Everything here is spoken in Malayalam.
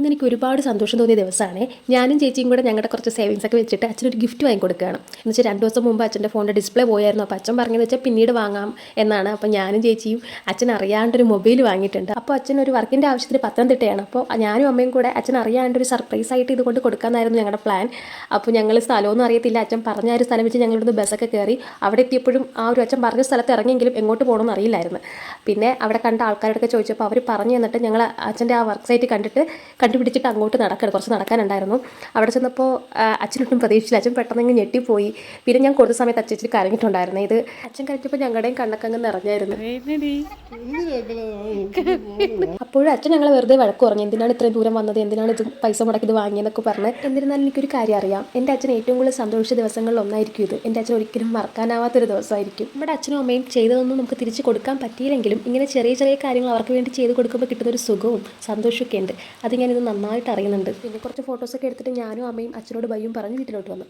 ഇന്ന് എനിക്ക് ഒരുപാട് സന്തോഷം തോന്നിയ ദിവസമാണ്. ഞാനും ചേച്ചിയും കൂടെ ഞങ്ങളുടെ കുറച്ച് സേവിങ്സ് ഒക്കെ വെച്ചിട്ട് അച്ഛനൊരു ഗിഫ്റ്റ് വാങ്ങി കൊടുക്കുകയാണ് എന്ന് വെച്ചാൽ രണ്ട് ദിവസം മുമ്പ് അച്ഛന്റെ ഫോണിന്റെ ഡിസ്പ്ലേ പോയായിരുന്നു. അപ്പോൾ അച്ഛൻ പറഞ്ഞതെന്ന് വെച്ചാൽ പിന്നീട് വാങ്ങാം എന്നാണ്. അപ്പോൾ ഞാനും ചേച്ചിയും അച്ഛൻ അറിയാണ്ടൊരു മൊബൈൽ വാങ്ങിയിട്ടുണ്ട്. അപ്പോൾ അച്ഛൻ ഒരു വർക്കിന്റെ ആവശ്യത്തിന് പത്തനംതിട്ടയാണ്. അപ്പോൾ ഞാനും അമ്മയും കൂടെ അച്ഛൻ അറിയാണ്ടൊരു സർപ്രൈസ് ആയിട്ട് ഇത് കൊണ്ട് കൊടുക്കാനായിരുന്നു ഞങ്ങളുടെ പ്ലാൻ അപ്പോൾ ഞങ്ങൾ സ്ഥലമൊന്നും അറിയത്തില്ല. അച്ഛൻ പറഞ്ഞ ഒരു സ്ഥലം വെച്ച് ഞങ്ങളിവിടുന്ന് ബസ്സൊക്കെ കയറി അവിടെ എത്തിയപ്പോഴും ആ ഒരു അച്ഛൻ പറഞ്ഞ സ്ഥലത്ത് ഇറങ്ങിയെങ്കിലും എങ്ങോട്ട് പോകണമെന്ന് അറിയില്ലായിരുന്നു. പിന്നെ അവിടെ കണ്ട ആൾക്കാരോടൊക്കെ ചോദിച്ചപ്പോൾ അവർ പറഞ്ഞു തന്നിട്ട് ഞങ്ങൾ അച്ഛന്റെ ആ വർക്ക് സൈറ്റ് കണ്ടിട്ട് കണ്ടുപിടിച്ചിട്ട് അങ്ങോട്ട് നടക്കണം. കുറച്ച് നടക്കാനുണ്ടായിരുന്നു. അവിടെ ചെന്നപ്പോൾ അച്ഛനൊട്ടും പ്രതീക്ഷിച്ചില്ല. അച്ഛൻ പെട്ടെന്ന് ഞെട്ടിപ്പോയി. പിന്നെ ഞാൻ കൊടുത്ത സമയത്ത് അച്ഛൻ കരഞ്ഞിട്ടുണ്ടായിരുന്നു. ഇത് അച്ഛൻ കരഞ്ഞപ്പോൾ ഞങ്ങളുടെയും കണ്ണൊക്കെ അങ്ങ് നിറഞ്ഞായിരുന്നു. അപ്പോഴും അച്ഛൻ ഞങ്ങളെ വെറുതെ വഴക്ക് പറഞ്ഞു എന്തിനാണ് ഇത്രയും ദൂരം വന്നത്? എന്തിനാണ് ഇത് പൈസ മുടക്കി ഇത് വാങ്ങിയെന്നൊക്കെ പറഞ്ഞ്. എന്നിരുന്നാലും എനിക്കൊരു കാര്യം അറിയാം. എന്റെ അച്ഛൻ ഏറ്റവും കൂടുതൽ സന്തോഷിച്ച ദിവസങ്ങളിൽ ഒന്നായിരിക്കും ഇത്. എന്റെ അച്ഛൻ ഒരിക്കലും മറക്കാനാവാത്തൊരു ദിവസമായിരിക്കും. നമ്മുടെ അച്ഛനും അമ്മയും ചെയ്തതൊന്നും നമുക്ക് തിരിച്ചു കൊടുക്കാൻ പറ്റിയില്ലെങ്കിലും ഇങ്ങനെ ചെറിയ ചെറിയ കാര്യങ്ങൾ അവർക്ക് വേണ്ടി ചെയ്ത് കൊടുക്കുമ്പോൾ കിട്ടുന്ന ഒരു സുഖവും സന്തോഷമൊക്കെ ഉണ്ട്. അത് ഞാനിത് നന്നായിട്ട് അറിയുന്നുണ്ട്. പിന്നെ കുറച്ച് ഫോട്ടോസൊക്കെ എടുത്തിട്ട് ഞാനും അമ്മയും അച്ഛനോട് ബയ്യും പറഞ്ഞ് വീട്ടിലോട്ട് വന്നു.